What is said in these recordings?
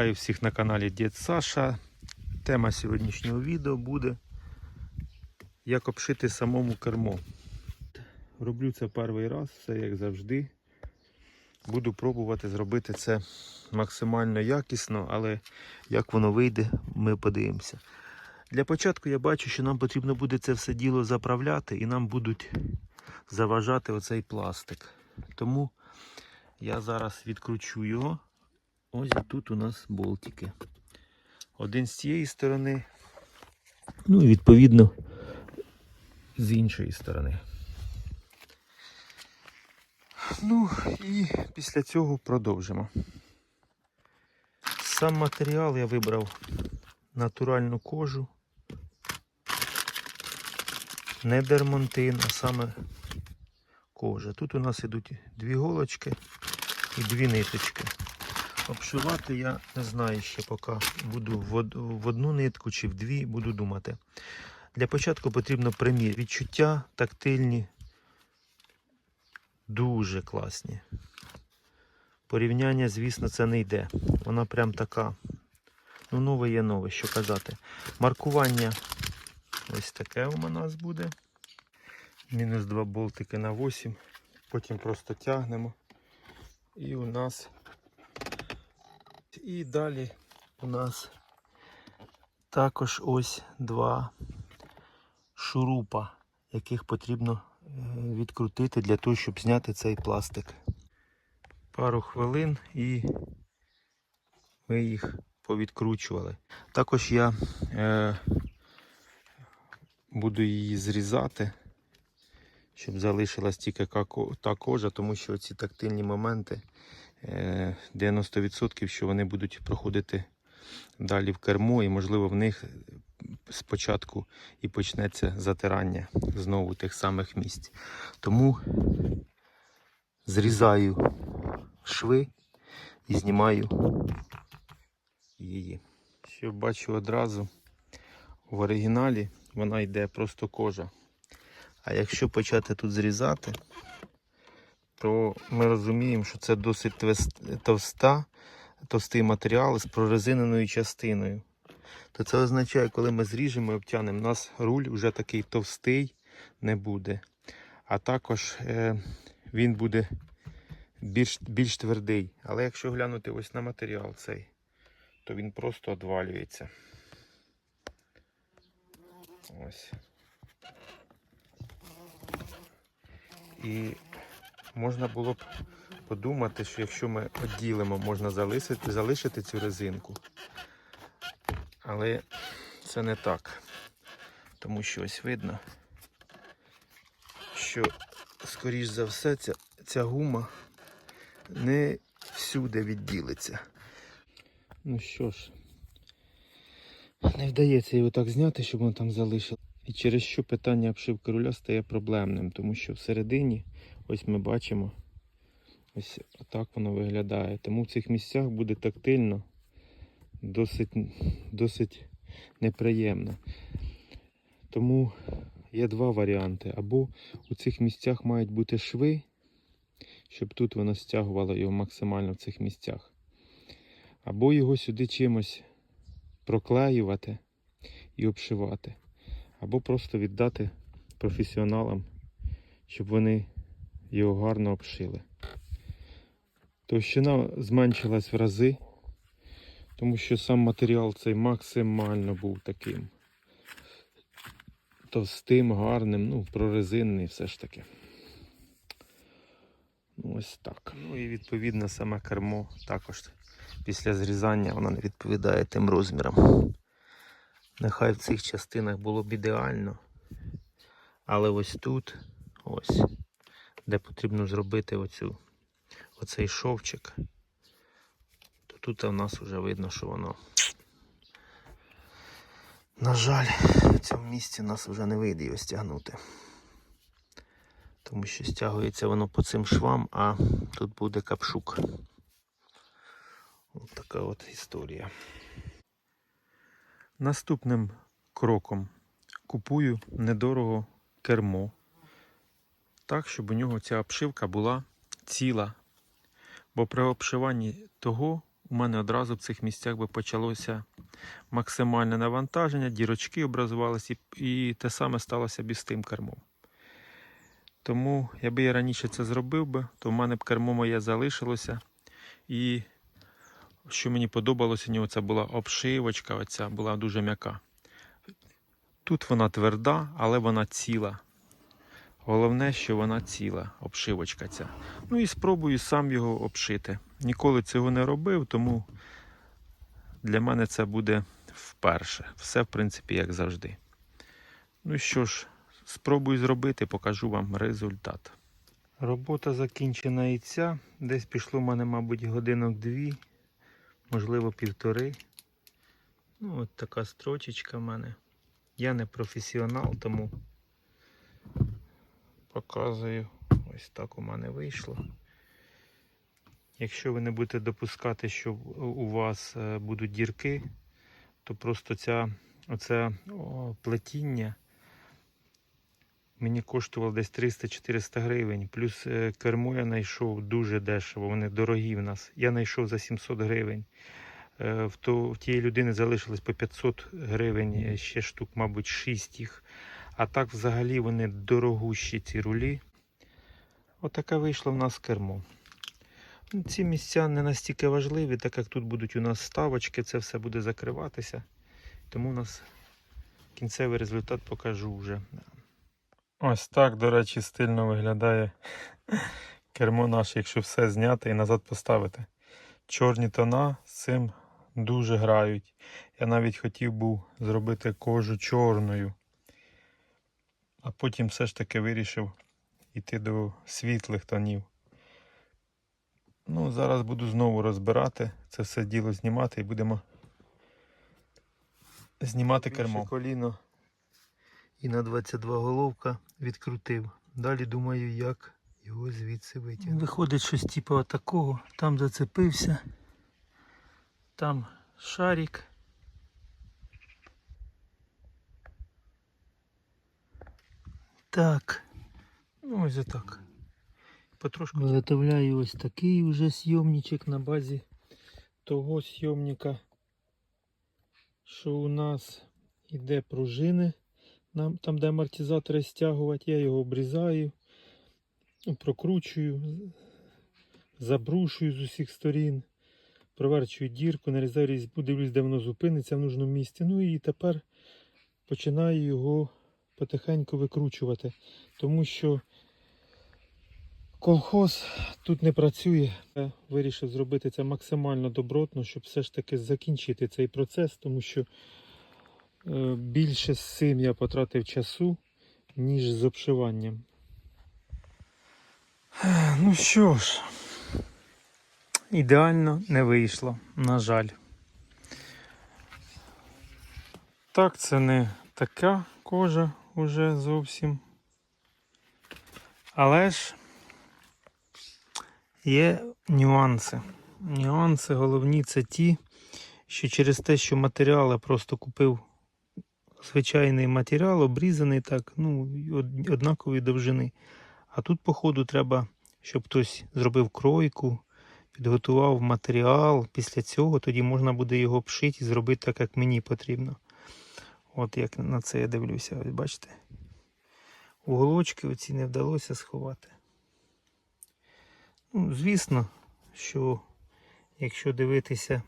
Вітаю всіх на каналі Дід Саша. Тема сьогоднішнього відео буде як обшити самому кермо. Роблю це перший раз, все як завжди. Буду пробувати зробити це максимально якісно, але як воно вийде, ми подивимося. Для початку я бачу, що нам потрібно буде це все діло заправляти і нам будуть заважати оцей пластик. Тому я зараз відкручу його. Ось тут у нас болтики. Один з цієї сторони, ну і відповідно з іншої сторони. Ну і після цього продовжимо. Сам матеріал я вибрав натуральну кожу. Не дермантин, а саме кожа. Тут у нас ідуть дві голочки і дві ниточки. Обшивати я не знаю ще поки буду в одну нитку чи в дві, буду думати. Для початку потрібно примір. Відчуття тактильні дуже класні. Порівняння, звісно, це не йде. Вона прям така. Ну, нове є нове, що казати. Маркування ось таке у нас буде. Мінус 2 болтики на 8. Потім просто тягнемо. І у нас і далі у нас також ось два шурупа, яких потрібно е, відкрутити для того, щоб зняти цей пластик. Пару хвилин і ми їх повідкручували. Також я е, буду її зрізати, щоб залишилась тільки та кожа, тому що ці тактильні моменти 90% що вони будуть проходити далі в кермо, і можливо в них спочатку і почнеться затирання знову тих самих місць. Тому зрізаю шви і знімаю її. Що бачу одразу в оригіналі вона йде просто кожа. А якщо почати тут зрізати, то ми розуміємо, що це досить товста, товстий матеріал з прорезиненою частиною. То це означає, коли ми зріжемо і обтянемо, у нас руль вже такий товстий не буде. А також е, він буде більш, більш твердий. Але якщо глянути ось на матеріал цей, то він просто одвалюється. Ось. І можна було б подумати, що якщо ми відділимо, можна залишити, залишити цю резинку. Але це не так. Тому що ось видно, що, скоріш за все, ця, ця гума не всюди відділиться. Ну що ж, не вдається його так зняти, щоб воно там залишило. І через що питання обшивки руля стає проблемним, тому що всередині, ось ми бачимо, ось так воно виглядає. Тому в цих місцях буде тактильно досить, досить неприємно. Тому є два варіанти. Або у цих місцях мають бути шви, щоб тут воно стягувало його максимально в цих місцях. Або його сюди чимось проклеювати і обшивати. Або просто віддати професіоналам, щоб вони його гарно обшили. Товщина зменшилась в рази, тому що сам матеріал цей максимально був таким товстим, гарним, ну, прорезинний все ж таки. Ну, ось так. Ну і відповідно саме кермо також після зрізання воно не відповідає тим розмірам. Нехай в цих частинах було б ідеально. Але ось тут, ось, де потрібно зробити оцю, оцей шовчик, то тут в нас вже видно, що воно. На жаль, в цьому місці нас вже не вийде його стягнути. Тому що стягується воно по цим швам, а тут буде капшук. Ось така от історія. Наступним кроком купую недорого кермо. Так, щоб у нього ця обшивка була ціла. Бо при обшиванні того у мене одразу в цих місцях би почалося максимальне навантаження, дірочки образувалися, і, те саме сталося б з тим кермом. Тому, якби я раніше це зробив би, то в мене б кермо моє залишилося. І що мені подобалося у нього, це була обшивочка, оця була дуже м'яка. Тут вона тверда, але вона ціла. Головне, що вона ціла, обшивочка ця. Ну і спробую сам його обшити. Ніколи цього не робив, тому для мене це буде вперше. Все, в принципі, як завжди. Ну що ж, спробую зробити, покажу вам результат. Робота закінчена і ця. Десь пішло в мене, мабуть, годинок дві, можливо, півтори. Ну, от така строчечка в мене. Я не професіонал, тому показую. Ось так у мене вийшло. Якщо ви не будете допускати, що у вас е, будуть дірки, то просто ця, оце плетіння мені коштувало десь 300-400 гривень. Плюс е, кермо я знайшов дуже дешево, вони дорогі в нас. Я знайшов за 700 гривень. Е, В, то, в тієї людини залишилось по 500 гривень, ще штук, мабуть, 6 їх. А так взагалі вони дорогущі ці рулі. Отаке вийшло в нас кермо. Ну, Ці місця не настільки важливі, так як тут будуть у нас ставочки, це все буде закриватися. Тому у нас кінцевий результат покажу вже. Ось так, до речі, стильно виглядає кермо наше, якщо все зняти і назад поставити. Чорні тона з цим дуже грають. Я навіть хотів був зробити кожу чорною. Потім все ж таки вирішив йти до світлих тонів. Ну, зараз буду знову розбирати це все діло знімати і будемо знімати кермо. Коліно і на 22 головка відкрутив. Далі думаю, як його звідси витягнути. Виходить щось типу такого. Там зацепився. Там шарик. Так. Ну, ось отак. Потрошку. Виготовляю ось такий уже сйомничок на базі того сйомника, що у нас іде пружини. Нам, там, де амортизатори стягувати, я його обрізаю, прокручую, забрушую з усіх сторін, проверчую дірку, нарізаю різьбу, дивлюсь, де воно зупиниться в нужному місці. Ну і тепер починаю його потихеньку викручувати, тому що колхоз тут не працює. Я вирішив зробити це максимально добротно, щоб все ж таки закінчити цей процес, тому що Е, Більше з цим я потратив часу, ніж з обшиванням. Ну що ж, ідеально не вийшло, на жаль. Так, це не така кожа уже зовсім. Але ж є нюанси. Нюанси головні це ті, що через те, що матеріал просто купив звичайний матеріал, обрізаний так, ну, однакової довжини. А тут, походу, треба, щоб хтось зробив кройку, підготував матеріал. Після цього тоді можна буде його обшити і зробити так, як мені потрібно. От як на це я дивлюся, ось бачите. Уголочки оці не вдалося сховати. Ну, звісно, що якщо дивитися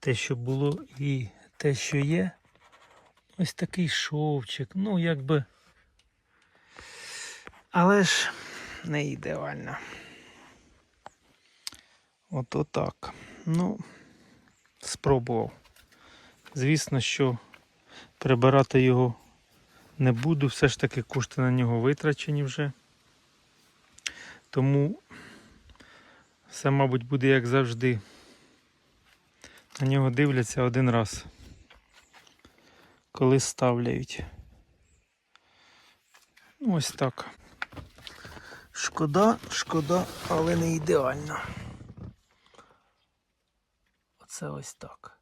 те, що було і те, що є, ось такий шовчик, ну якби. Але ж не ідеально. От отак. Ну, спробував. Звісно, що прибирати його не буду, все ж таки кошти на нього витрачені вже. Тому все, мабуть, буде як завжди. На нього дивляться один раз коли ставляють. Ну, Ось так. Шкода, шкода, але не ідеально. Оце ось так.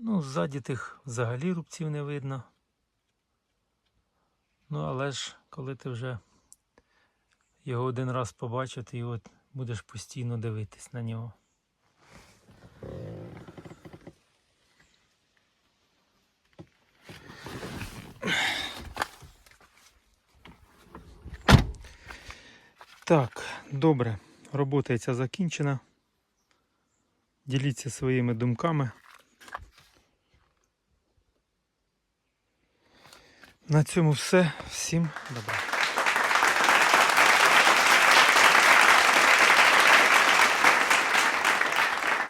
Ну, ззаді тих взагалі рубців не видно. Ну, але ж коли ти вже його один раз побачив, ти от будеш постійно дивитись на нього. Так, добре, робота ця закінчена. Діліться своїми думками. На цьому все. Всім добра.